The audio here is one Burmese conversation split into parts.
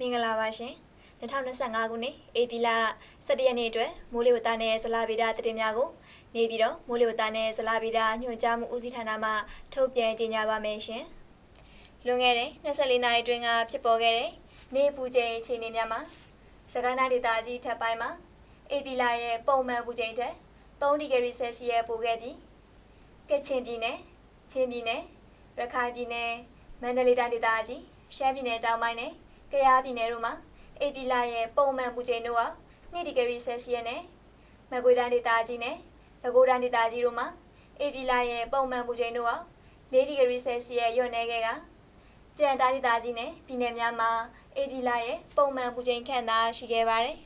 မင်္ဂလာပါရှင်2025ခုနှစ်ဧပြီလ17ရက်နေ့အတွက်မိုးလေဝသနဲ့ဇလဗေဒသတင်းများကိုနေပြီးတော့မိုးလေဝသနဲ့ဇလဗေဒညွှန်ကြားမှုဦးစီးဌာနမှထုတ်ပြန်ကြေညာပါမယ်ရှင်လွန်ခဲ့တဲ့24နာရီအတွင်းကဖြစ်ပေါ်ခဲ့တဲ့နေပူချိန်အခြေအနေများမှာစကိုင်းတိုင်းဒေသကြီးထပ်ပိုင်းမှာဧပြီလရဲ့ပုံမှန်ပူချိန်ထက်3ဒီဂရီဆယ်စီယပ်ပိုခဲ့ပြီးကချင်ပြည်နယ်ချင်းပြည်နယ်ရခိုင်ပြည်နယ်မန္တလေးတိုင်းဒေသကြီးရှမ်းပြည်နယ်တောင်ပိုင်းနဲ့ ကယားပြည်နယ်တို့မှာဧပြီလရဲ့ပုံမှန်ပူချိန်တို့ဟာ2ဒီဂရီဆယ်စီယပ်နဲ့မကွေးတိုင်းဒေသကြီးနဲ့ပဲခူးတိုင်းဒေသကြီးတို့မှာဧပြီလရဲ့ပုံမှန်ပူချိန်တို့ဟာ4ဒီဂရီဆယ်စီယပ်လျော့နေခဲ့ကကြံတိုင်းဒေသကြီးနဲ့ပြည်နယ်များမှာဧပြီလရဲ့ပုံမှန်ပူချိန်ခန့်သာရှိခဲ့ပါတယ်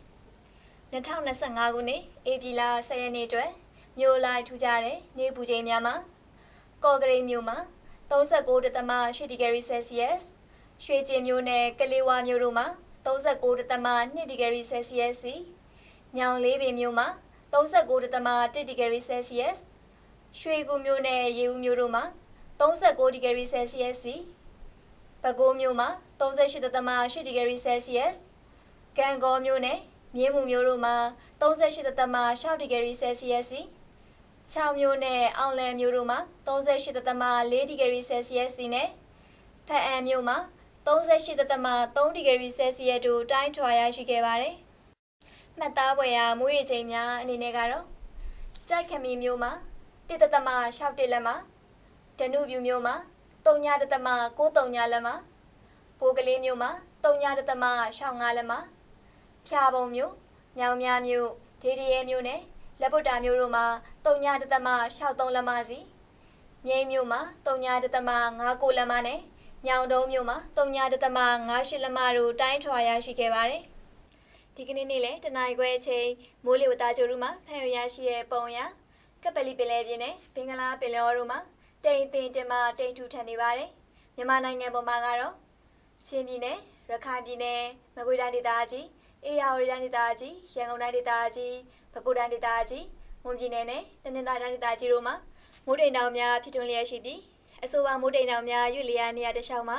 2025ခုနှစ်ဧပြီလ10ရက်နေ့အတွက်မြို့လိုက်ထူးကြတဲ့နေပူချိန်များမှာကော်ဂရိတ်မြို့မှာ39.8ဒီဂရီဆယ်စီယပ် ရွှေကျင်မြို့နယ်ကလေးဝါမြို့တို့မှာ39.2ဒီဂရီဆယ်စီယပ်စီညောင်လေးပင်မြို့မှာ39.1ဒီဂရီဆယ်စီယပ်ရွှေကူမြို့နယ်ရေဦးမြို့တို့မှာ39ဒီဂရီဆယ်စီယပ်စီပဲခူးမြို့မှာ38.8ဒီဂရီဆယ်စီယပ်ကံကောမြို့နယ်မြင်းမှုမြို့တို့မှာ38.6ဒီဂရီဆယ်စီယပ်စီ6မြို့နယ်အောင်လံမြို့တို့မှာ38.4ဒီဂရီဆယ်စီယပ်စီနဲ့ဖက်အံမြို့မှာ 38.3ဒီဂရီဆယ်စီယပ်တို့တိုင်းထွာရရှိခဲ့ပါတယ်။မှတ်သားပွဲရာမွေးရချိန်များအနေနဲ့ကတော့ကြိုက်ခမီမြို့မှာ1.6တိလက်မှာဒနုပြူမြို့မှာ3.6လက်မှာဘိုးကလေးမြို့မှာ3.6လက်မှာဖြာပုံမြို့ညောင်မြမြို့ဒေဒီရဲမြို့နဲ့လက်ပုတ်တာမြို့တို့မှာ3.63လက်မစီမြိတ်မြို့မှာ3.59လက်မနဲ့ ညောင်တုံးမြို့မှာ3.58လက်မတို့တိုင်းထွာရရှိခဲ့ပါတယ်။ဒီကနေ့နေ့လည်းတနင်္ဂနွေအချိန်မိုးလေဝသကြိုတို့မှာဖန်ရရရှိတဲ့ပုံရကပလီပင်လယ်ပြင်နဲ့ဘင်္ဂလားပင်လယ်အော်တို့မှာတိမ်တင်တင်မှတိမ်ထူထန်နေပါတယ်။မြန်မာနိုင်ငံပေါ်မှာကတော့ချင်းပြည်နယ်ရခိုင်ပြည်နယ်မကွေးတိုင်းဒေသကြီးအေရဝတီတိုင်းဒေသကြီးရန်ကုန်တိုင်းဒေသကြီးပဲခူးတိုင်းဒေသကြီးမွန်ပြည်နယ်နဲ့တနင်္သာရီတိုင်းဒေသကြီးတို့မှာမိုးတိမ်တောင်များဖြစ်ထွန်းလျက်ရှိပြီး အဆိုပါမိုးတိမ်တောင်များရွေ့လျားနေရာတစ်လျှောက်မှာ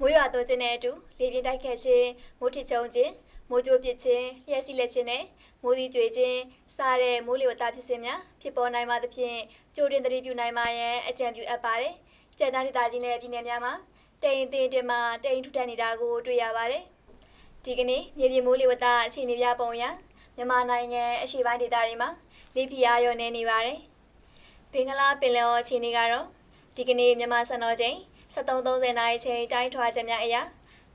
မိုးရွာသွန်းခြင်းနဲ့အတူလေပြင်းတိုက်ခတ်ခြင်းမိုးထစ်ချုံခြင်းမိုးကြိုးပစ်ခြင်းလျှက်စီလက်ခြင်းနဲ့မိုးသီးကြွေခြင်းစားတဲ့မိုးလေဝသဖြစ်စဉ်များဖြစ်ပေါ်နိုင်ပါသဖြင့်ကြိုတင်သတိပြုနိုင်ပါရန်အကြံပြုအပ်ပါတယ်။ကျန်တဲ့ဒေသကြီးနဲ့ပြည်နယ်များမှာတိမ်တင်တင်မှတိမ်ထူထပ်နေတာကိုတွေ့ရပါတယ်။ဒီကနေ့မြေပြင်မိုးလေဝသအခြေအနေပြပုံရမြန်မာနိုင်ငံအရှေ့ပိုင်းဒေသတွေမှာလေပြင်းအားရောနေနေပါတယ်။ဘင်္ဂလားပင်လယ်အော်အခြေအနေကတော့ ဒီကနေ့မြန်မာစံတော်ချိန်73:30နာရီချိန်တိုင်းထွာချက်များအရာ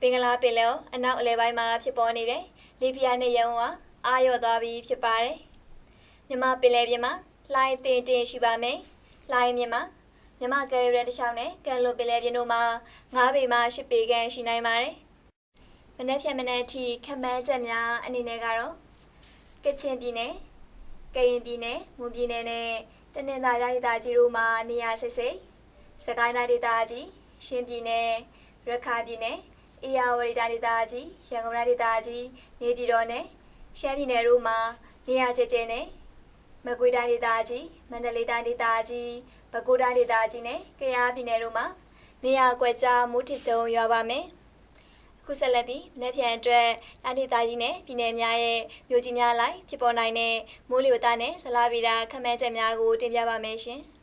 ဘင်္ဂလားပင်လယ်အော်အနောက်အလယ်ပိုင်းမှာဖြစ်ပေါ်နေတဲ့လေပြင်းနဲ့ရုံဝါအာရော့သွားပြီးဖြစ်ပါတယ်။မြန်မာပင်လယ်ပြင်မှာလှိုင်းတင်တင်ရှိပါမယ်။လှိုင်းမြင်မှာမြန်မာကယ်ရီရန်တစ်ချောင်းနဲ့ကန်လိုပင်လယ်ပြင်တို့မှာ9ပေမှ10ပေခန့်ရှိနိုင်ပါတယ်။မနေ့ဖြန်မနေ့ထိခမန်းချက်များအနေနဲ့ကတော့ကချင်ပြည်နယ်ကရင်ပြည်နယ်မွန်ပြည်နယ်နဲ့တနင်္သာရီတိုင်းဒေသကြီးတို့မှာနေရာစိတ်စိတ် စကိုင်းတိုင်းဒေသကြီးရှမ်းပြည်နယ်ရခိုင်ပြည်နယ်အေရဝတီတိုင်းဒေသကြီးရန်ကုန်တိုင်းဒေသကြီးနေပြည်တော်နဲ့ရှမ်းပြည်နယ်တို့မှာနေရာကျကျနဲ့မကွေးတိုင်းဒေသကြီးမန္တလေးတိုင်းဒေသကြီးပဲခူးတိုင်းဒေသကြီးနဲ့ကယားပြည်နယ်တို့မှာနေရာကွက်ကြားမူထစ်ကျုံရွာပါမယ်ခုဆက်လက်ပြီးမနေ့ပြန်အတွက်တိုင်းဒေသကြီးနဲ့ပြည်နယ်များရဲ့မြို့ကြီးများလိုက်ဖြစ်ပေါ်နိုင်တဲ့မိုးလေဝသနဲ့ဇလားဗီရာခန့်မှန်းချက်များကိုတင်ပြပါမယ်ရှင်။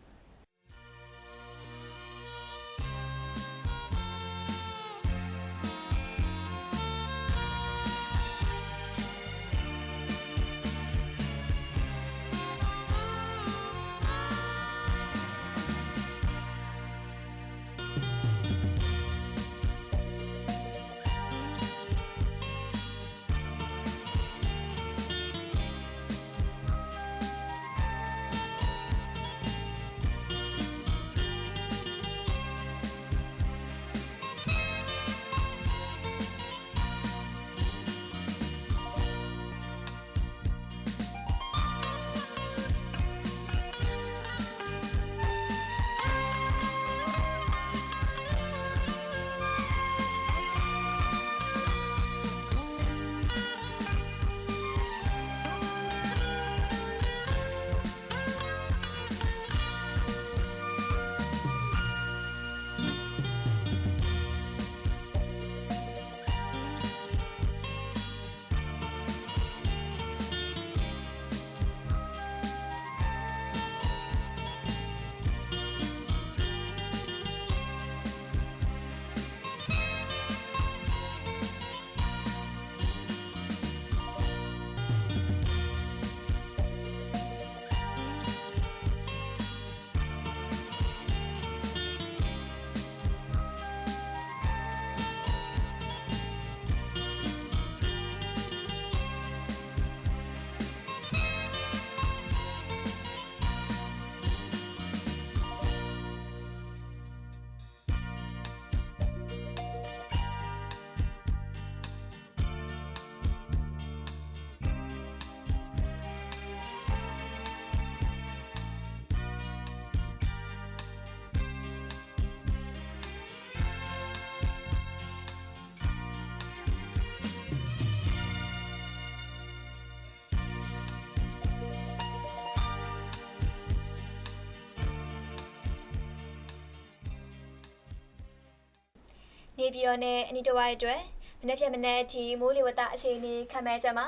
ပြည်တော်နဲ့အနီတဝိုက်အတွက်မနေ့ဖြန်မနေ့အထိမိုးလေဝသအခြေအနေခန့်မှန်းချက်မှာ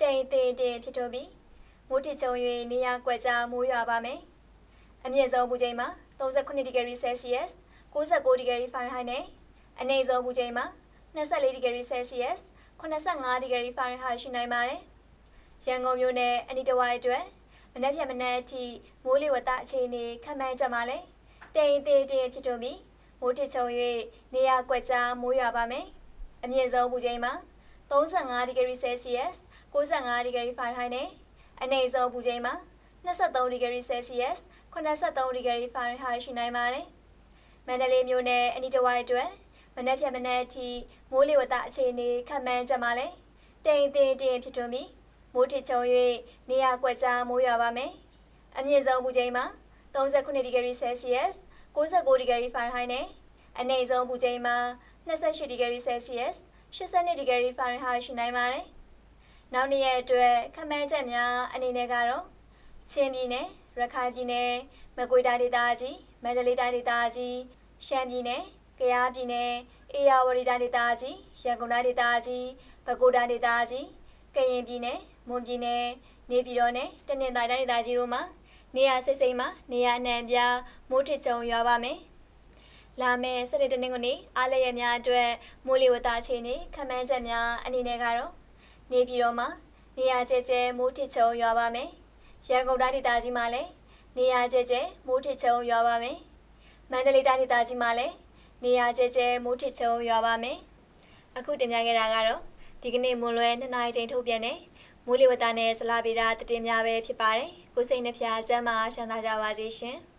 တိမ်တင်တင်ဖြစ်ထွန်းပြီးမိုးထချုံ၍နေရာကွက်ကြားမိုးရွာပါမယ်။အမြင့်ဆုံးမူချိန်မှာ39ဒီဂရီဆယ်စီယပ်စ်69ဒီဂရီဖာရင်ဟိုက်နဲ့အနိမ့်ဆုံးမူချိန်မှာ24ဒီဂရီဆယ်စီယပ်စ်85ဒီဂရီဖာရင်ဟိုက်ရှိနိုင်ပါတယ်။ရန်ကုန်မြို့နယ်အနီတဝိုက်အတွက်မနေ့ဖြန်မနေ့အထိမိုးလေဝသအခြေအနေခန့်မှန်းချက်မှာလည်းတိမ်တင်တင်ဖြစ်ထွန်းပြီး မိုးထချုံ၍နေရာကွက်ကြားမိုးရွာပါမယ်။အမြင့်ဆုံးမူချိန်မှာ35ဒီဂရီဆယ်စီယပ်စ်65ဒီဂရီဖာရင်ဟိုက်နဲ့အနိမ့်ဆုံးမူချိန်မှာ23ဒီဂရီဆယ်စီယပ်စ်83ဒီဂရီဖာရင်ဟိုက်ရှိနိုင်ပါတယ်။မန္တလေးမြို့နယ်အနီးတစ်ဝိုက်အတွက်မနက်ဖြန်မနက်အထိမိုးလေဝသအခြေအနေခန့်မှန်းချက်မှာလည်းတိမ်တင်တင်ဖြစ်ထွန်းပြီးမိုးထချုံ၍နေရာကွက်ကြားမိုးရွာပါမယ်။အမြင့်ဆုံးမူချိန်မှာ39ဒီဂရီဆယ်စီယပ်စ် 69ဒီဂရီဖာရင်ဟိုက်နဲ့အနိမ့်ဆုံးမူချိန်မှာ28ဒီဂရီဆယ်စီယပ်စ်82ဒီဂရီဖာရင်ဟိုက်ရှိနိုင်ပါတယ်။နောက်နေ့ရက်အတွက်ခန့်မှန်းချက်များအနေနဲ့ကတော့ချင်းပြည်နယ်ရခိုင်ပြည်နယ်မကွေးတိုင်းဒေသကြီးမန္တလေးတိုင်းဒေသကြီးရှမ်းပြည်နယ်ကယားပြည်နယ်အေရဝတီတိုင်းဒေသကြီးရန်ကုန်တိုင်းဒေသကြီးပဲခူးတိုင်းဒေသကြီးကရင်ပြည်နယ်မွန်ပြည်နယ်နေပြည်တော်နဲ့တနင်္သာရီတိုင်းဒေသကြီးတို့မှာ နေရာစိတ်စိမ်မှာနေရာအနှံ့ပြားမိုးထစ်ချုံရွာပါမယ်။လာမယ့်စနေတနင်္ဂနွေအားလျက်များအတွက်မိုးလေဝသအခြေအနေခန့်မှန်းချက်များအနေနဲ့ကတော့နေပြည်တော်မှာနေရာကျကျမိုးထစ်ချုံရွာပါမယ်။ရန်ကုန်တိုင်းဒေသကြီးမှာလည်းနေရာကျကျမိုးထစ်ချုံရွာပါမယ်။မန္တလေးတိုင်းဒေသကြီးမှာလည်းနေရာကျကျမိုးထစ်ချုံရွာပါမယ်။အခုတင်ပြခဲ့တာကတော့ဒီကနေ့မွန်လွဲ2နာရီချိန်ထုတ်ပြန်တဲ့ မိုးလေဝသနဲ့ဇလဗေဒသတင်းများပဲဖြစ်ပါတယ်။ကိုစိတ်နှဖျားစမ်းမချမ်းသာကြပါစေရှင်။